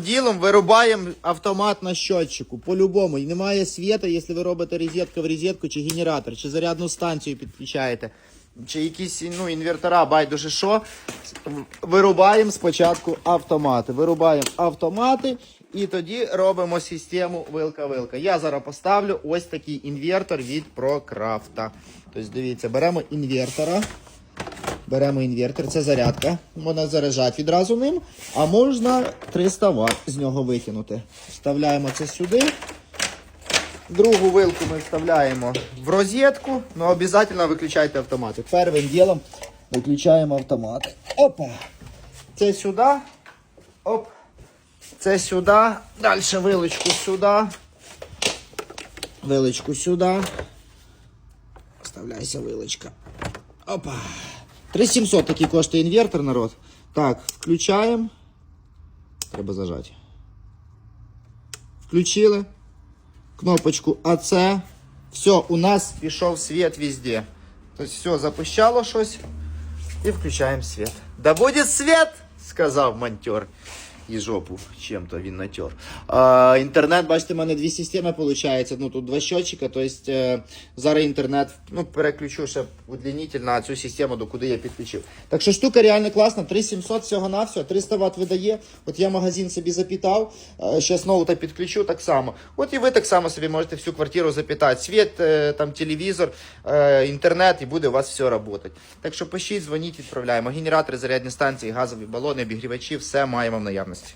Ділом вирубаємо автомат на щотчику. По-любому. І немає світа, якщо ви робите розетку в розетку, чи генератор, чи зарядну станцію підключаєте, чи якісь ну, інвертора, байдуже що. Вирубаємо спочатку автомати. Вирубаємо автомати і тоді робимо систему вилка-вилка. Я зараз поставлю ось такий інвертор від ProCraft. Тобто, дивіться, беремо інвертора. Беремо інвертор, це зарядка. Можна заряджати відразу ним, а можна 300 Вт з нього витягнути. Вставляємо це сюди. Другу вилку ми вставляємо в розетку, але обов'язково виключайте автомати. Першим ділом виключаємо автомати. Опа! Це сюди. Оп. Це сюди. Далі вилочку сюди. Вилочку сюди. Вставляйся вилочка. Опа. 3700 такий коштує інвертор, народ. Так, включаємо. Треба зажати. Включили. Кнопочку АЦ. Все, у нас пішов світ везде. Тобто все, запущало щось. І включаємо світ. Да буде світ, сказав монтер. І жопу чим-то він натер. А, інтернет, бачите, в мене дві системи виходить. Ну тут два щотчика. Тобто е, зараз інтернет ну, переключу ще удлінитель на цю систему, до куди я підключив. Так що штука реально класна. 3700 всього на всього, 300 Вт видає. От я магазин собі запітав. Зараз ноута підключу так само. От і ви так само собі можете всю квартиру запітати. Світ, е, там телевізор, е, інтернет, і буде у вас все працювати. Так що пишіть, дзвоніть, відправляємо. Генератори, зарядні станції, газові балони, обігрівачі, все маємо в наявності незалежності.